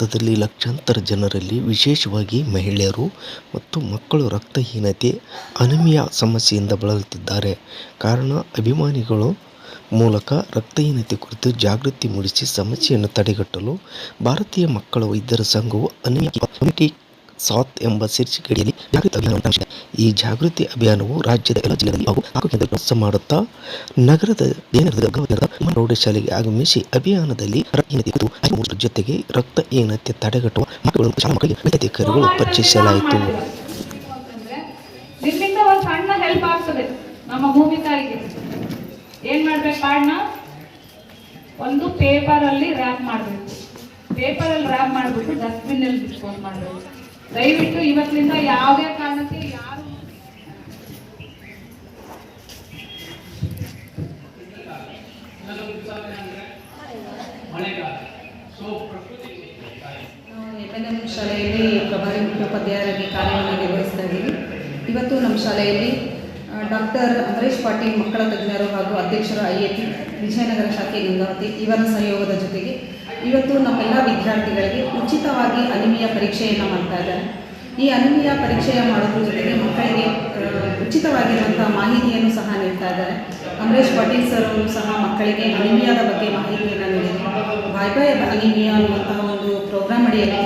ಭಾರತದಲ್ಲಿ ಲಕ್ಷಾಂತರ ಜನರಲ್ಲಿ ವಿಶೇಷವಾಗಿ ಮಹಿಳೆಯರು ಮತ್ತು ಮಕ್ಕಳು ರಕ್ತಹೀನತೆ, ಅನಿಮಿಯಾ ಸಮಸ್ಯೆಯಿಂದ ಬಳಲುತ್ತಿದ್ದಾರೆ. ಕಾರಣ, ಅಭಿಮಾನಿಗಳು ಮೂಲಕ ರಕ್ತಹೀನತೆ ಕುರಿತು ಜಾಗೃತಿ ಮೂಡಿಸಿ ಸಮಸ್ಯೆಯನ್ನು ತಡೆಗಟ್ಟಲು ಭಾರತೀಯ ಮಕ್ಕಳ ವೈದ್ಯರ ಸಂಘವು ಅನಿಮಿಯಾ ಸಾಥ್ ಎಂಬ ಶೀರ್ಷಿಕೆಯಲ್ಲಿ ಜಾಗೃತಿ ಅಭಿಯಾನ ಈ ಜಾಗೃತಿ ಅಭಿಯಾನವು ರಾಜ್ಯದ ಎಲ್ಲ ಜಿಲ್ಲೆಗಳಲ್ಲಿ ಹಾಗೂ ನಾಲ್ಕು ಕೆಲಸ ಮಾಡುತ್ತಾ, ನಗರದ ಪ್ರೌಢಶಾಲೆಗೆ ಆಗಮಿಸಿ ಅಭಿಯಾನದಲ್ಲಿ ಜೊತೆಗೆ ರಕ್ತಹೀನತೆ ತಡೆಗಟ್ಟುವ ಮಕ್ಕಳು ಶಾಲಾ ಮಕ್ಕಳಿಗೆ ವೈದ್ಯಾಧಿಕಾರಿಗಳು ಪರಿಚಯಿಸಲಾಯಿತು. ಒಂದು ಹೆಲ್ಪ್ ನಮ್ಮ ಒಂದು ಪೇಪರ್ ಅಲ್ಲಿ ರ್ಯಾಪ್ ಮಾಡಬೇಕು. ಪೇಪರ್ ಅಲ್ಲಿ ರ್ಯಾಪ್ ಮಾಡ್ಬಿಟ್ಟು ಡಸ್ಟ್ಬಿನ್ ಅಲ್ಲಿ ಬಿಟ್ಕೊಂಡು ಮಾಡ್ಬೇಕು. ದಯವಿಟ್ಟು ಇವತ್ತಿನಿಂದ ಯಾವುದೇ ಕಾರಣಕ್ಕೆ ಯಾರು ಎಂ ಶಾಲೆಯಲ್ಲಿ ಪ್ರಭಾರಿ ಮುಖ್ಯೋಪಾಧ್ಯಾಯರಾಗಿ ಕಾರ್ಯವನ್ನು ನಿರ್ವಹಿಸ್ತಾ ಇದ್ದೀವಿ. ಇವತ್ತು ನಮ್ಮ ಶಾಲೆಯಲ್ಲಿ ಡಾಕ್ಟರ್ ಅಂಬರೀಶ್ ಪಾಟೀಲ್ ಮಕ್ಕಳ ತಜ್ಞರು ಹಾಗೂ ಅಧ್ಯಕ್ಷರು ಐ ಐ ಟಿ ವಿಜಯನಗರ ಶಾಖೆ ಗಂಗಾವತಿ ಇವರ ಸಹಯೋಗದ ಜೊತೆಗೆ ಇವತ್ತು ನಮ್ಮೆಲ್ಲ ವಿದ್ಯಾರ್ಥಿಗಳಿಗೆ ಉಚಿತವಾಗಿ ಅನಿಮಿಯ ಪರೀಕ್ಷೆಯನ್ನು ಮಾಡ್ತಾ ಇದ್ದಾರೆ. ಈ ಅನಿಮಿಯ ಪರೀಕ್ಷೆಯ ಮಾಡೋದ್ರ ಜೊತೆಗೆ ಮಕ್ಕಳಿಗೆ ಉಚಿತವಾಗಿರುವಂಥ ಮಾಹಿತಿಯನ್ನು ಸಹ ನೀಡ್ತಾ ಇದ್ದಾರೆ. ಅಮರೇಶ್ ಪಾಟೀಲ್ ಸರ್ ಅವರು ಸಹ ಮಕ್ಕಳಿಗೆ ಅನಿಮಿಯಾದ ಬಗ್ಗೆ ಮಾಹಿತಿಯನ್ನು ನೀಡಿದರು. ಬಾಯ್ ಬಾಯ್ ಅನಿಮಿಯಾ ಅನ್ನುವಂತಹ ಒಂದು ಪ್ರೋಗ್ರಾಮ್ ಅಡಿಯಲ್ಲಿ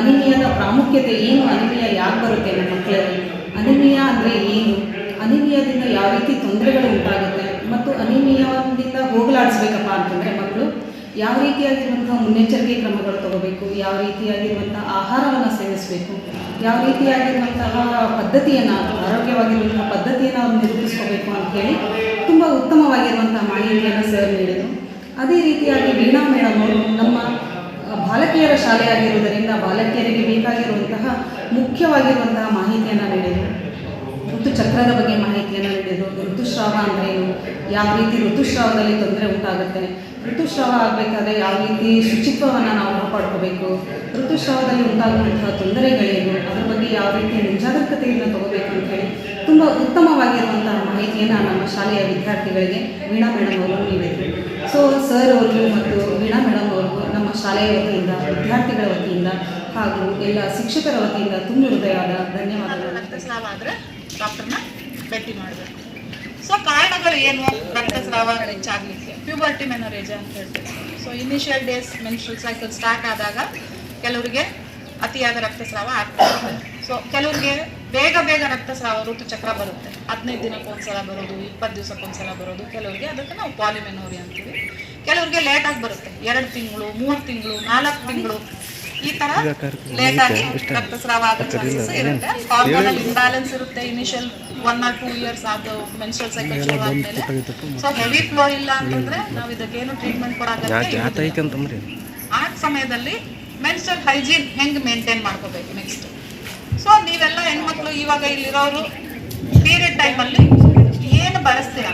ಅನಿಮಿಯಾದ ಪ್ರಾಮುಖ್ಯತೆ ಏನು, ಅನಿಮಿಯ ಯಾಕೆ ಬರುತ್ತೆ ನಮ್ಮ ಮಕ್ಕಳಲ್ಲಿ? ಅನಿಮಿಯಾ ಅಂದರೆ ಏನು? ಅನಿಮಿಯಾದಿಂದ ಯಾವ ರೀತಿ ತೊಂದರೆಗಳು ಉಂಟಾಗುತ್ತೆ? ಮತ್ತು ಅನಿಮಿಯಾದಿಂದ ಹೋಗಲಾಡಿಸ್ಬೇಕಪ್ಪ ಅಂತಂದರೆ ಮಕ್ಕಳು ಯಾವ ರೀತಿಯಾಗಿರುವಂಥ ಮುನ್ನೆಚ್ಚರಿಕೆ ಕ್ರಮಗಳು ತಗೋಬೇಕು? ಯಾವ ರೀತಿಯಾಗಿರುವಂಥ ಆಹಾರವನ್ನು ಸೇವಿಸಬೇಕು? ಯಾವ ರೀತಿಯಾಗಿರುವಂತಹ ಪದ್ಧತಿಯನ್ನು, ಆರೋಗ್ಯವಾಗಿರುವಂತಹ ಪದ್ಧತಿಯನ್ನು ಅವ್ರು ನಿರೂಪಿಸ್ಕೋಬೇಕು ಹೇಳಿ ತುಂಬ ಉತ್ತಮವಾಗಿರುವಂಥ ಮಾಹಿತಿಯನ್ನು ಸರ್ ನೀಡಿದರು. ಅದೇ ರೀತಿಯಾಗಿ ವೀಣಾ ಮೇಡಮ್ ಅವರು ನಮ್ಮ ಬಾಲಕಿಯರ ಶಾಲೆಯಾಗಿರುವುದರಿಂದ ಬಾಲಕಿಯರಿಗೆ ಬೇಕಾಗಿರುವಂತಹ ಮುಖ್ಯವಾಗಿರುವಂತಹ ಮಾಹಿತಿಯನ್ನು ನೀಡಿದರು. ಋತುಚಕ್ರದ ಬಗ್ಗೆ ಮಾಹಿತಿಯನ್ನು ನೀಡಿದರು. ಋತುಸ್ರಾವ ಅಂದರೆ ಏನು ಯಾವ ರೀತಿ ಋತುಸ್ರಾವದಲ್ಲಿ ತೊಂದರೆ ಉಂಟಾಗುತ್ತೆ? ಋತುಸ್ರಾವ ಆಗಬೇಕಾದ್ರೆ ಯಾವ ರೀತಿ ಶುಚಿತ್ವವನ್ನು ನಾವು ಕಾಪಾಡ್ಕೋಬೇಕು? ಋತುಸ್ರಾವದಲ್ಲಿ ಉಂಟಾಗುವಂತಹ ತೊಂದರೆಗಳೇನು? ಅದರ ಬಗ್ಗೆ ಯಾವ ರೀತಿ ಮುಂಜಾಗ್ರತೆಯನ್ನು ತಗೋಬೇಕು ಅಂತ ಹೇಳಿ ತುಂಬ ಉತ್ತಮವಾಗಿರುವಂತಹ ಮಾಹಿತಿಯನ್ನು ನಮ್ಮ ಶಾಲೆಯ ವಿದ್ಯಾರ್ಥಿಗಳಿಗೆ ವೀಣಾ ಮೇಡಮ್ ಅವರು ನೀಡಿದರು. ಸೊ ಸರ್ ಅವರು ಮತ್ತು ವೀಣಾ ಮೇಡಮ್ ಅವರು ನಮ್ಮ ಶಾಲೆಯ ವತಿಯಿಂದ, ವಿದ್ಯಾರ್ಥಿಗಳ ವತಿಯಿಂದ ಹಾಗೂ ಎಲ್ಲ ಶಿಕ್ಷಕರ ವತಿಯಿಂದ ತುಂಬ ಹೃದಯವಾದ ಧನ್ಯವಾದಗಳು. ಆದರೆ ಡಾಕ್ಟರ್ನ ಭೇಟಿ ಮಾಡಬೇಕು. ಸೊ ಕಾರಣಗಳು ಏನು? ರಕ್ತಸ್ರಾವ ಹೆಚ್ಚಾಗಲಿಕ್ಕೆ ಪ್ಯೂಬರ್ಟಿ ಮೆನೋರೇಜ್ ಅಂತ ಹೇಳ್ತೀವಿ. So initial days menstrual cycle start ಆದಾಗ ಕೆಲವರಿಗೆ ಅತಿಯಾದ ರಕ್ತಸ್ರಾವ ಆಗ್ತದೆ. ಸೊ ಕೆಲವರಿಗೆ ಬೇಗ ಬೇಗ ರಕ್ತಸ್ರಾವ ಋತುಚಕ್ರ ಬರುತ್ತೆ. ಹದಿನೈದು ದಿನಕ್ಕೊಂದ್ಸಲ ಬರೋದು ಇಪ್ಪತ್ತು ದಿವಸಕ್ಕೊಂದ್ಸಲ ಬರೋದು ಕೆಲವರಿಗೆ ಅದಕ್ಕೆ ನಾವು ಪಾಲಿಮೆನೋರಿ ಅಂತೀವಿ. ಕೆಲವರಿಗೆ ಲೇಟಾಗಿ ಬರುತ್ತೆ. ಎರಡು ತಿಂಗಳು ಮೂರು ತಿಂಗಳು ನಾಲ್ಕು ತಿಂಗಳು. ಈ ತರ ಲೇಟ್ ಆಗಿ ರಕ್ತಸ್ರಾವ ಆಗೋ ಚಾನ್ಸಸ್ ಇರುತ್ತೆ. ಹಾರ್ಮೋನಲ್ ಇಂಬ್ಯಾಲೆನ್ಸ್ ಇರುತ್ತೆ initial one or two years ಆದ ಮೆನ್ಸ್ಟ್ರಲ್ ಸೈಕಲ್ ಶುರು ಆದ್ಮೇಲೆ. ಸೊ ಹೆವಿ ಫ್ಲೋ ಇಲ್ಲ ಅಂತಂದ್ರೆ ನಾವು ಇದಕ್ಕೇನು ಟ್ರೀಟ್ಮೆಂಟ್ ಕೊಡೋಕೆ ಆ ಸಮಯದಲ್ಲಿ ಮೆನ್ಸ್ಟ್ರಲ್ ಹೈಜೀನ್ ಹೆಂಗ್ ಮೇಂಟೈನ್ ಮಾಡ್ಕೋಬೇಕು ನೆಕ್ಸ್ಟ್ ಸೊ ನೀವೆಲ್ಲ ಹೆಣ್ಮಕ್ಳು ಇವಾಗ ಇಲ್ಲಿರೋರು ಪೀರಿಯಡ್ ಟೈಮಲ್ಲಿ ಏನು ಬಳಸ್ತೀರ?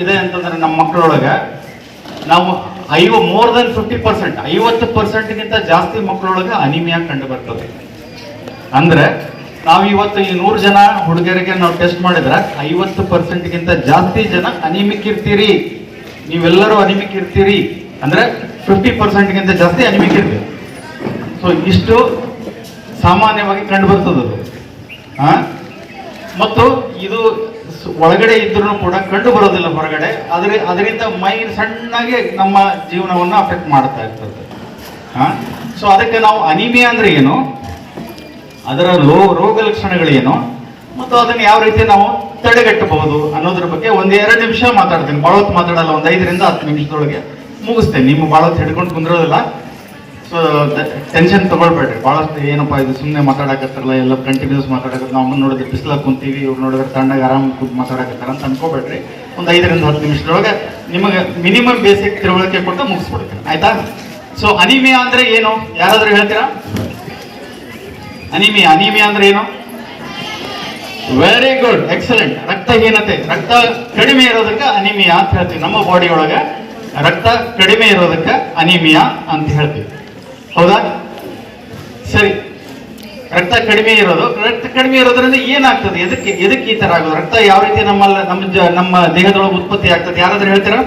ಇದೆ ಅಂತಂದ್ರೆ ನಮ್ಮ ಮಕ್ಕಳೊಳಗೆ ನಾವು ಐವ ಮೋರ್ ದನ್ ಫಿಫ್ಟಿ ಪರ್ಸೆಂಟ್ ಐವತ್ತು ಪರ್ಸೆಂಟ್ಗಿಂತ ಜಾಸ್ತಿ ಮಕ್ಕಳೊಳಗೆ ಅನಿಮಿಯಾ ಕಂಡು ಬರ್ತದೆ ಅಂದ್ರೆ ನಾವು ಇವತ್ತು ಈ ನೂರು ಜನ ಹುಡುಗಿಯರಿಗೆ ನಾವು ಟೆಸ್ಟ್ ಮಾಡಿದ್ರೆ ಐವತ್ತು ಪರ್ಸೆಂಟ್ಗಿಂತ ಜಾಸ್ತಿ ಜನ ಅನಿಮಿಕ್ ಇರ್ತೀರಿ ನೀವೆಲ್ಲರೂ ಅನಿಮಿಕ್ ಇರ್ತೀರಿ ಅಂದ್ರೆ ಫಿಫ್ಟಿ ಪರ್ಸೆಂಟ್ಗಿಂತ ಜಾಸ್ತಿ ಅನಿಮಿಕ್ ಇರ್ತೀವಿ ಸೊ ಇಷ್ಟು ಸಾಮಾನ್ಯವಾಗಿ ಕಂಡು ಬರ್ತದದು? ಮತ್ತು ಇದು ಒಳಗಡೆ ಇದ್ರೂ ಕೂಡ ಕಂಡು ಬರೋದಿಲ್ಲ ಹೊರಗಡೆ. ಆದರೆ ಅದರಿಂದ ಮೈ ಸಣ್ಣಗೆ ನಮ್ಮ ಜೀವನವನ್ನು ಅಫೆಕ್ಟ್ ಮಾಡ್ತಾ ಇರ್ತದೆ. ಸೊ ಅದಕ್ಕೆ ನಾವು ಅನಿಮಿಯಾ ಅಂದ್ರೆ ಏನು? ಅದರ ಲೋ ರೋಗ ಲಕ್ಷಣಗಳೇನು? ಮತ್ತು ಅದನ್ನು ಯಾವ ರೀತಿ ನಾವು ತಡೆಗಟ್ಟಬಹುದು ಅನ್ನೋದ್ರ ಬಗ್ಗೆ ಒಂದು ಎರಡು ನಿಮಿಷ ಮಾತಾಡ್ತೀನಿ. ಹೊತ್ತು ಮಾತಾಡಲ್ಲ, ಒಂದು ಐದರಿಂದ ಹತ್ತು ನಿಮಿಷದೊಳಗೆ. ಮುಗಿಸ್ತೇನೆ. ನಿಮ್ಮ ಹೊತ್ತು ಹಿಡ್ಕೊಂಡು ಕುಂದ್ರೋದಿಲ್ಲ. So tension ತಗೊಳ್ಬೇಡ್ರಿ. ಭಾಳಷ್ಟು ಏನಪ್ಪ ಇದು ಸುಮ್ಮನೆ ಮಾತಾಡಕತ್ತಾರಲ್ಲ, ಎಲ್ಲ ಕಂಟಿನ್ಯೂಸ್ ಮಾತಾಡಕತ್ತ ನಾವು ನೋಡಿದ್ರೆ ಬಿಸಿಲಾಗ ಕುಂತೀವಿ, ಇವ್ರು ನೋಡಿದ್ರೆ ತಣ್ಣಗೆ ಆರಾಮ್ ಕೂತ್ ಮಾತಾಡಕತ್ತಾರ ಅಂತ ಅನ್ಕೋಬೇಡ್ರಿ. ಒಂದು ಐದರಿಂದ ಹತ್ತು ನಿಮಿಷದೊಳಗೆ ನಿಮಗೆ ಮಿನಿಮಮ್ ಬೇಸಿಕ್ ತಿಳುವಳಿಕೆ ಕೊಟ್ಟು ಮುಗಿಸ್ಬಿಡ್ತೀನಿ. ಆಯ್ತಾ? ಸೊ ಅನಿಮಿಯಾ ಅಂದ್ರೆ ಏನು? ಯಾರಾದರೂ ಹೇಳ್ತೀರಾ? ಅನಿಮಿಯಾ ಅನಿಮಿಯಾ ಅಂದ್ರೆ ಏನು? ವೆರಿ ಗುಡ್ ಎಕ್ಸಲೆಂಟ್ ರಕ್ತಹೀನತೆ. ರಕ್ತ ಕಡಿಮೆ ಇರೋದಕ್ಕೆ ಅನಿಮಿಯಾ ಅಂತ ಹೇಳ್ತೀವಿ. ನಮ್ಮ ಬಾಡಿ ಒಳಗೆ ರಕ್ತ ಕಡಿಮೆ ಇರೋದಕ್ಕೆ ಅನಿಮಿಯಾ ಅಂತ ಹೇಳ್ತೀವಿ. ಹೌದಾ? ಸರಿ. ರಕ್ತ ಕಡಿಮೆ ಇರೋದು. ರಕ್ತ ಕಡಿಮೆ ಇರೋದ್ರಿಂದ ಏನಾಗ್ತದೆ? ಎದಕ್ಕೆ ಎದಕ್ಕೆ ಈ ತರ ಆಗೋದು? ರಕ್ತ ಯಾವ ರೀತಿ ನಮ್ಮಲ್ಲ ನಮ್ಮ ನಮ್ಮ ದೇಹದೊಳಗೆ ಉತ್ಪತ್ತಿ ಆಗ್ತದೆ? ಯಾರಾದ್ರೂ ಹೇಳ್ತೀರಾ?